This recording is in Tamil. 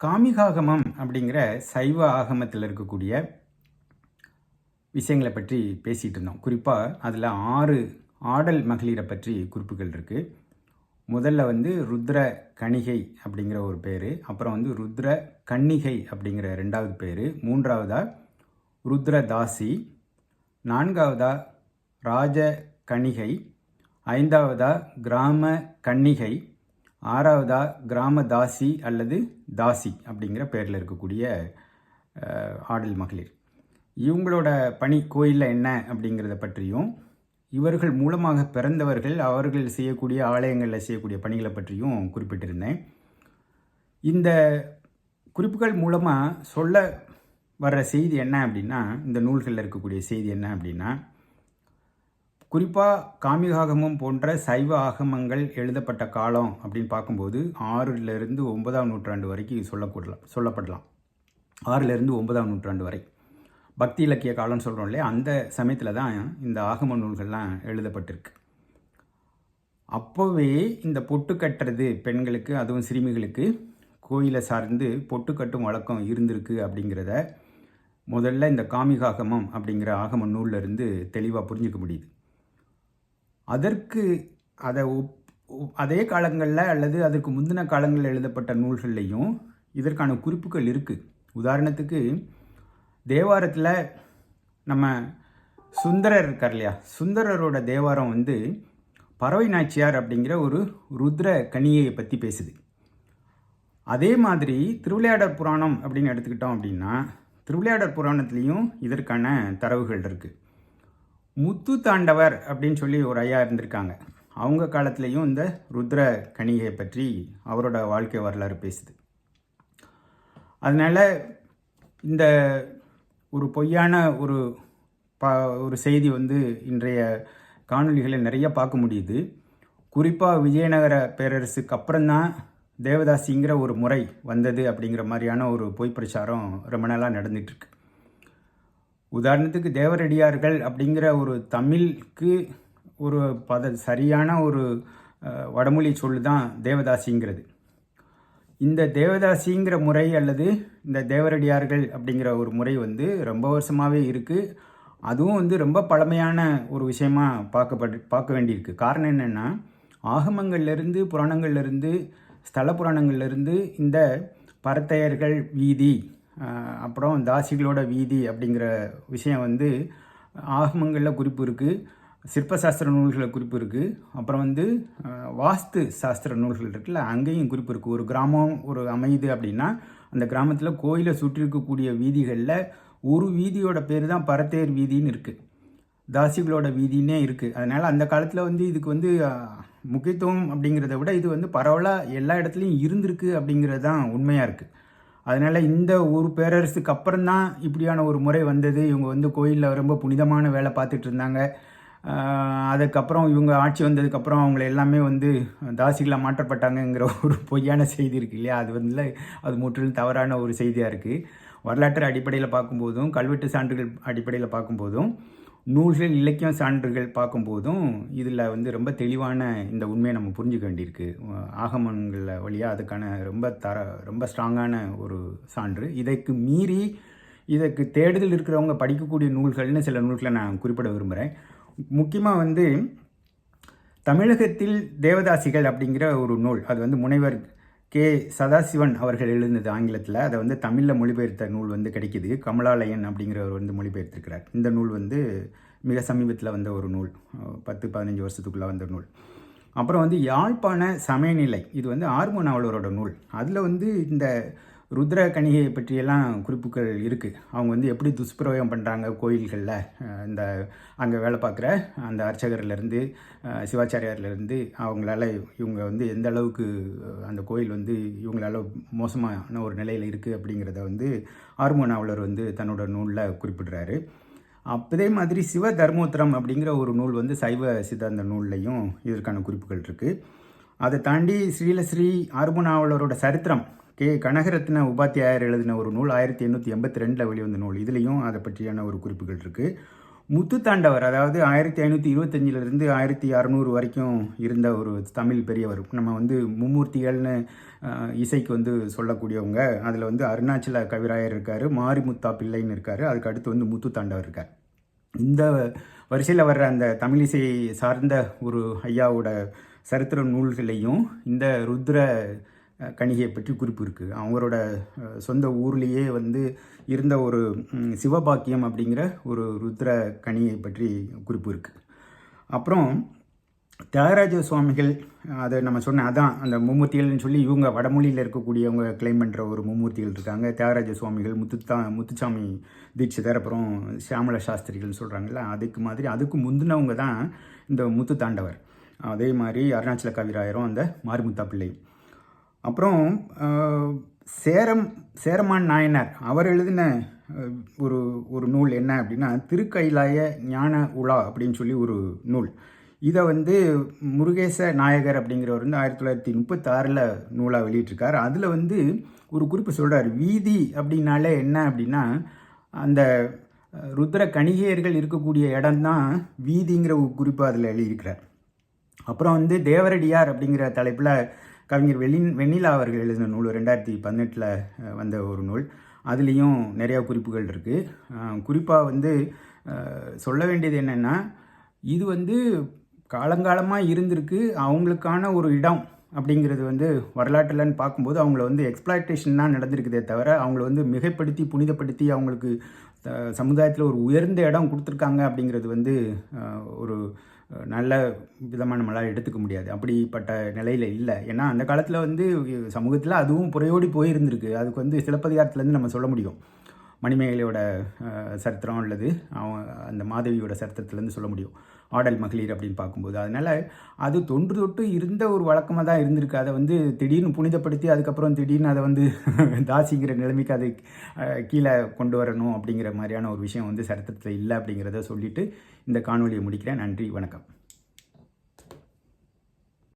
காமிகாகமம் அப்படிங்கிற சைவ ஆகமத்தில் இருக்கக்கூடிய விஷயங்களை பற்றி பேசிகிட்டு இருந்தோம். குறிப்பாக அதில் ஆறு ஆடல் மகளிரை பற்றி குறிப்புகள் இருக்குது முதல்ல வந்து ருத்ர கணிகை அப்படிங்கிற ஒரு பேர் அப்புறம் வந்து ருத்ர கன்னிகை அப்படிங்கிற ரெண்டாவது பேர் மூன்றாவதா ருத்ர தாசி நான்காவதா ராஜ கணிகை ஐந்தாவதா கிராம கன்னிகை ஆறாவதா கிராம தாசி அல்லது தாசி அப்படிங்கிற பேரில் இருக்கக்கூடிய ஆடல் மகளிர். இவங்களோட பணி கோயிலில் என்ன அப்படிங்கிறத பற்றியும் இவர்கள் மூலமாக பிறந்தவர்கள் அவர்கள் செய்யக்கூடிய ஆலயங்களில் செய்யக்கூடிய பணிகளை பற்றியும் குறிப்பிட்டிருந்தேன். இந்த குறிப்புகள் மூலமாக சொல்ல வர்ற செய்தி என்ன அப்படின்னா இந்த நூல்களில் இருக்கக்கூடிய செய்தி என்ன அப்படின்னா குறிப்பாக காமிகாகமம் போன்ற சைவ ஆகமங்கள் எழுதப்பட்ட காலம் அப்படின்னு பார்க்கும்போது ஆறிலிருந்து ஒன்பதாம் நூற்றாண்டு வரைக்கும் சொல்லக்கூடலாம் சொல்லப்படலாம். ஆறிலிருந்து ஒன்பதாம் நூற்றாண்டு வரை. பக்தி இலக்கிய காலம்னு சொல்கிறோம் இல்லையா? அந்த சமயத்தில் தான் இந்த ஆகம நூல்கள்லாம் எழுதப்பட்டிருக்கு. அப்போவே இந்த பொட்டு கட்டுறது பெண்களுக்கு அதுவும் சிறுமிகளுக்கு கோயிலை சார்ந்து பொட்டு கட்டும் வழக்கம் இருந்திருக்கு அப்படிங்கிறத முதல்ல இந்த காமிகாகமம் அப்படிங்கிற ஆகம நூலில் இருந்து தெளிவாக புரிஞ்சுக்க முடியுது. அதற்கு அதை ஒப்- ஒப்- அதே காலங்களில் அல்லது அதற்கு முந்தின காலங்களில் எழுதப்பட்ட நூல்கள்லையும் இதற்கான குறிப்புகள் இருக்குது உதாரணத்துக்கு தேவாரத்தில் நம்ம சுந்தரர் இருக்கார் இல்லையா? சுந்தரரோட தேவாரம் வந்து பறவை நாச்சியார் அப்படிங்கிற ஒரு ருத்ர கனியை பற்றி பேசுது. அதே மாதிரி திருவிளையாடற் புராணம் அப்படின்னு எடுத்துக்கிட்டோம் அப்படின்னா திருவிளையாடற் புராணத்துலேயும் இதற்கான தரவுகள் இருக்குது முத்து தாண்டவர் அப்படின்னு சொல்லி ஒரு ஐயா இருந்திருக்காங்க. அவங்க காலத்துலேயும் இந்த ருத்ர கணிகையை பற்றி அவரோட வாழ்க்கை வரலாறு பேசுது. அதனால் இந்த ஒரு பொய்யான ஒரு பா ஒரு செய்தி வந்து இன்றைய காணொளிகளில் நிறைய பார்க்க முடியுது. குறிப்பாக விஜயநகர பேரரசுக்கு அப்புறம்தான் தேவதாசிங்கிற ஒரு முறை வந்தது அப்படிங்கிற மாதிரியான ஒரு பொய் பிரச்சாரம் ரொம்ப நாளாக நடந்துகிட்ருக்கு உதாரணத்துக்கு தேவரடியார்கள் அப்படிங்கிற ஒரு தமிழுக்கு ஒரு பத சரியான ஒரு வடமொழி சொல் தான் தேவதாசிங்கிறது. இந்த தேவதாசிங்கிற முறை அல்லது இந்த தேவரடியார்கள் அப்படிங்கிற ஒரு முறை வந்து ரொம்ப வருஷமாகவே இருக்குது அதுவும் வந்து ரொம்ப பழமையான ஒரு விஷயமா பார்க்கப்பட்டு பார்க்க வேண்டியிருக்கு. காரணம் என்னென்னா ஆகமங்கள்லேருந்து புராணங்கள்லேருந்து ஸ்தல புராணங்கள்லேருந்து இந்த பரத்தையர்கள் வீதி அப்புறம் தாசிகளோட வீதி அப்படிங்கிற விஷயம் வந்து ஆகமங்களில் குறிப்பு இருக்குது சிற்பசாஸ்திர நூல்களில் குறிப்பு இருக்குது அப்புறம் வந்து வாஸ்து சாஸ்திர நூல்கள் இருக்குல்ல அங்கேயும் குறிப்பு இருக்குது ஒரு கிராமம் ஒரு அமையுது அப்படின்னா அந்த கிராமத்தில் கோயிலை சுற்றி இருக்கக்கூடிய வீதிகளில் ஒரு வீதியோட பேர் தான் பரத்தேர் வீதின்னு இருக்குது தாசிகளோட வீதினே இருக்குது அதனால் அந்த காலத்தில் வந்து இதுக்கு வந்து முக்கியத்துவம் அப்படிங்கிறத விட இது வந்து பரவலாக எல்லா இடத்துலையும் இருந்திருக்கு அப்படிங்கிறது தான் உண்மையாக இருக்குது அதனால் இந்த ஒரு பேரரசுக்கு அப்புறம் தான் இப்படியான ஒரு முறை வந்தது. இவங்க வந்து கோயிலில் ரொம்ப புனிதமான வேலை பார்த்துட்டு இருந்தாங்க. அதுக்கப்புறம் இவங்க ஆட்சி வந்ததுக்கப்புறம் அவங்கள எல்லாமே வந்து தாசிகளாக மாற்றப்பட்டாங்கங்கிற ஒரு பொய்யான செய்தி இருக்கு இல்லையா? அது வந்து அது முற்றிலும் தவறான ஒரு செய்தியாக இருக்குது வரலாற்று அடிப்படையில் பார்க்கும்போதும் கல்வெட்டு சான்றுகள் அடிப்படையில் பார்க்கும்போதும் நூல்கள் இலக்கியம் சான்றுகள் பார்க்கும்போதும் இதில் வந்து ரொம்ப தெளிவான இந்த உண்மையை நம்ம புரிஞ்சுக்க வேண்டியிருக்கு. ஆகமங்கள் வழியாக அதுக்கான ரொம்ப தர ரொம்ப ஸ்ட்ராங்கான ஒரு சான்று. இதற்கு மீறி இதற்கு தேடுதல் இருக்கிறவங்க படிக்கக்கூடிய நூல்கள்னு சில நூல்களை நான் குறிப்பிட விரும்புகிறேன் முக்கியமாக வந்து தமிழகத்தில் தேவதாசிகள் அப்படிங்கிற ஒரு நூல். அது வந்து முனைவர் கே. சதாசிவன் அவர்கள் எழுதினது ஆங்கிலத்தில். அதை வந்து தமிழில் மொழிபெயர்த்த நூல் வந்து கிடைக்கிது. கமலாலயன் அப்படிங்கிறவர் வந்து மொழிபெயர்த்திருக்கிறார். இந்த நூல் வந்து மிக சமீபத்தில் வந்த ஒரு நூல். பத்து பதினஞ்சு வருஷத்துக்குள்ளே வந்த நூல். அப்புறம் வந்து யாழ்ப்பாண சமயநிலை. இது வந்து ஆர்மோ நாவலரோட நூல். அதில் வந்து இந்த ருத்ர கணிகையை பற்றியெல்லாம் குறிப்புகள் இருக்குது அவங்க வந்து எப்படி துஷ்பிரயோகம் பண்ணுறாங்க கோயில்களில்? இந்த அங்கே வேலை பார்க்குற அந்த அர்ச்சகர்லேருந்து சிவாச்சாரியார்லேருந்து அவங்களால இவங்க வந்து எந்த அளவுக்கு அந்த கோயில் வந்து இவங்களால மோசமான ஒரு நிலையில் இருக்குது அப்படிங்கிறத வந்து ஆர்மோ நாவலர் வந்து தன்னோட நூலில் குறிப்பிடுறாரு. அப்பதே மாதிரி சிவ தர்மோத்திரம் அப்படிங்கிற ஒரு நூல் வந்து சைவ சித்தாந்த நூல்லையும் இதற்கான குறிப்புகள் இருக்குது அதை தாண்டி ஸ்ரீலஸ்ரீ ஆர்முனாவலரோட சரித்திரம் கே. கனகரத்ன உபாத்தியாயர் எழுதின ஒரு நூல் ஆயிரத்தி எண்ணூற்றி எண்பத்தி ரெண்டில் வெளிவந்த நூல். இதுலேயும் அதை பற்றியான ஒரு குறிப்புகள் இருக்குது முத்துத்தாண்டவர் அதாவது ஆயிரத்தி ஐநூற்றி இருபத்தஞ்சிலிருந்து ஆயிரத்தி அறநூறு வரைக்கும் இருந்த ஒரு தமிழ் பெரியவர். நம்ம வந்து மும்மூர்த்திகள்னு இசைக்கு வந்து சொல்லக்கூடியவங்க. அதில் வந்து அருணாச்சல கவிராயர் இருக்கார் மாரிமுத்தா பிள்ளைன்னு இருக்கார். அதுக்கு அடுத்து வந்து முத்துத்தாண்டவர் இருக்கார். இந்த வரிசையில் வர்ற அந்த தமிழிசை சார்ந்த ஒரு ஐயாவோட சரித்திர நூல்களையும் இந்த ருத்ர கணிகையை பற்றி குறிப்பு இருக்குது அவங்களோட சொந்த ஊர்லேயே வந்து இருந்த ஒரு சிவபாக்கியம் அப்படிங்கிற ஒரு ருத்ர கணியை பற்றி குறிப்பு இருக்குது அப்புறம் தியாகராஜ சுவாமிகள் அதை நம்ம சொன்ன அதான் அந்த மும்மூர்த்திகள்னு சொல்லி இவங்க வடமொழியில் இருக்கக்கூடியவங்க கிளைம் பண்ணுற ஒரு மும்மூர்த்திகள் இருக்காங்க. தியாகராஜ சுவாமிகள் முத்துத்தா முத்துச்சாமி தீட்சிதர் அப்புறம் சியாமல சாஸ்திரிகள்னு சொல்கிறாங்கல்ல அதுக்கு மாதிரி அதுக்கு முந்தினவங்க தான் இந்த முத்து தாண்டவர் அதே மாதிரி அருணாச்சல கவிராயரும் அந்த மாரிமுத்தா பிள்ளை அப்புறம் சேரம் சேரமான் நாயனார் அவர் எழுதின ஒரு ஒரு நூல் என்ன அப்படின்னா திருக்கைலாய ஞான உலா அப்படின்னு சொல்லி ஒரு நூல். இதை வந்து முருகேச நாயகர் அப்படிங்கிறவர் வந்து ஆயிரத்தி தொள்ளாயிரத்தி முப்பத்தாறில் நூலாக வெளியிட்டிருக்கார். அதில் வந்து ஒரு குறிப்பு சொல்கிறார் வீதி அப்படின்னாலே என்ன அப்படின்னா அந்த ருத்ர கணிகையர்கள் இருக்கக்கூடிய இடம்தான் வீதிங்கிற ஒரு குறிப்பு அதில் எழுதியிருக்கிறார். அப்புறம் வந்து தேவரடியார் அப்படிங்கிற தலைப்பில் கவிஞர் வெள்ளின் வெண்ணிலா அவர்கள் எழுதின நூல் ரெண்டாயிரத்தி பதினெட்டில் வந்த ஒரு நூல். அதுலேயும் நிறையா குறிப்புகள் இருக்குது குறிப்பாக வந்து சொல்ல வேண்டியது என்னென்னா இது வந்து காலங்காலமாக இருந்திருக்கு. அவங்களுக்கான ஒரு இடம் அப்படிங்கிறது வந்து வரலாற்றுலன்னு பார்க்கும்போது அவங்கள வந்து எக்ஸ்பிளாய்டேஷன் தான் நடந்திருக்குதே தவிர அவங்கள வந்து மிகைப்படுத்தி புனிதப்படுத்தி அவங்களுக்கு சமுதாயத்தில் ஒரு உயர்ந்த இடம் கொடுத்துருக்காங்க அப்படிங்கிறது வந்து ஒரு நல்ல விதமாக நம்மளால் எடுத்துக்க முடியாது. அப்படிப்பட்ட நிலையில் இல்லை. ஏன்னா அந்த காலத்தில் வந்து சமூகத்தில் அதுவும் புறையோடி போயிருந்திருக்கு. அதுக்கு வந்து சிலப்பதிகாரத்துலேருந்து நம்ம சொல்ல முடியும். மணிமேகலையோட சரித்திரம் அல்லது அவன் அந்த மாதவியோட சரித்திரத்துலேருந்து சொல்ல முடியும். ஆடல் மகளிர் அப்படின்னு பார்க்கும்போது. அதனால் அது தொன்று தொட்டு இருந்த ஒரு வழக்கமாக தான் இருந்திருக்கு. அதை வந்து திடீர்னு புனிதப்படுத்தி அதுக்கப்புறம் திடீர்னு அதை வந்து தாசிங்கிற நிலைமைக்கு அதை கீழே கொண்டு வரணும் அப்படிங்கிற மாதிரியான ஒரு விஷயம் வந்து சரித்திரத்தில் இல்லை அப்படிங்கிறத சொல்லிட்டு இந்த காணொலியை முடிக்கிறேன். நன்றி வணக்கம்.